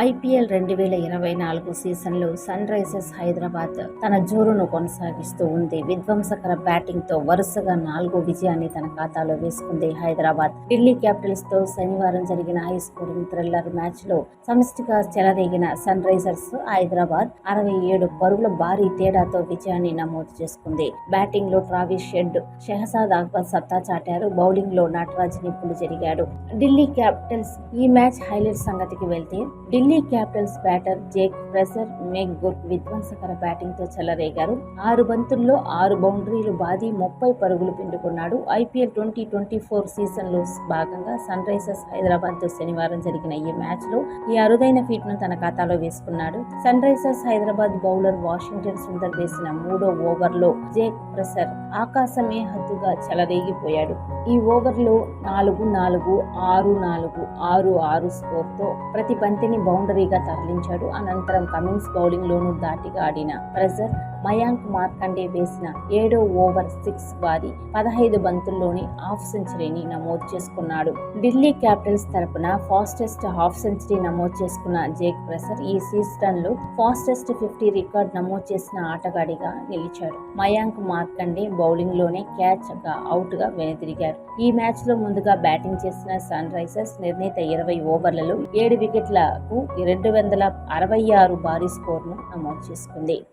IPL రెండు వేల ఇరవై నాలుగు సీజన్లో సన్ రైజర్స్ హైదరాబాద్ తన జోరును కొనసాగిస్తూ ఉంది. విధ్వంసకర బ్యాటింగ్తో వరుసగా నాలుగో విజయాన్ని తన ఖాతాలో వేసుకుంది హైదరాబాద్. ఢిల్లీ క్యాపిటల్స్తో శనివారం జరిగిన హై స్కోరింగ్ థ్రిల్లర్ మ్యాచ్లో సమిష్టిగా చెలరేగిన సన్ రైజర్స్ హైదరాబాద్ అరవై ఏడు పరుగుల భారీ తేడాతో విజయాన్ని నమోదు చేసుకుంది. బ్యాటింగ్లో ట్రావిస్ షెడ్ షెహసాద్ అక్బర్ సత్తా చాటారు బౌలింగ్లో నటరాజ్ నిప్పులు జరిగాడు. ఢిల్లీ క్యాపిటల్స్ ఈ మ్యాచ్ హైలైట్ సంగతికి వెళ్తే Delhi Capitals batter Jake Fraser McGurk విధ్వంసకర బ్యాటింగ్తో చెలరేగారు. ఆరు బంతుల్లో ఆరు బౌండరీలు బాది ముప్పై పరుగులు పిండుకున్నాడు. ఐపీఎల్ ట్వంటీ ట్వంటీ ఫోర్ సీజన్లో భాగంగా సన్ రైజర్స్ హైదరాబాద్తో శనివారం జరిగిన ఈ మ్యాచ్లో ఈ అరుదైన ఫీట్ను తన ఖాతాలో వేసుకున్నాడు. Sunrisers Hyderabad bowler Washington Sundar వేసిన మూడో ఓవర్లో జేక్ ఫ్రెసర్ ఆకాశమే హద్దుగా చెలరేగిపోయాడు. ఈ ఓవర్లో నాలుగు నాలుగు ఆరు నాలుగు ఆరు ఆరు స్కోర్తో ప్రతి బంతిని బౌండరీగా తరలించాడు. అనంతరం కమిన్స్ బౌలింగ్ లోను దాటిగా ఆడిన ప్రెజర్ మయాంక్ మార్కండే వేసిన ఏడో ఓవర్ సిక్స్ వారి పదహైదు బంతుల్లోని హాఫ్ సెంచరీని నమోదు చేసుకున్నాడు. ఢిల్లీ క్యాపిటల్స్ తరపున ఫాస్టెస్ట్ హాఫ్ సెంచరీ నమోదు చేసుకున్న జేక్ ప్రెసర్ ఈ సీజన్లో ఫాస్టెస్ట్ ఫిఫ్టీ రికార్డ్ నమోదు చేసిన ఆటగాడిగా నిలిచాడు. మయాంక్ మార్కండే బౌలింగ్లోనే క్యాచ్గా అవుట్గా వెనుదిరిగారు. ఈ మ్యాచ్లో ముందుగా బ్యాటింగ్ చేసిన సన్ రైజర్స్ నిర్ణీత ఇరవై ఓవర్లలో ఏడు వికెట్లకు రెండు వందల అరవై ఆరు భారీ స్కోర్ను నమోదు చేసుకుంది.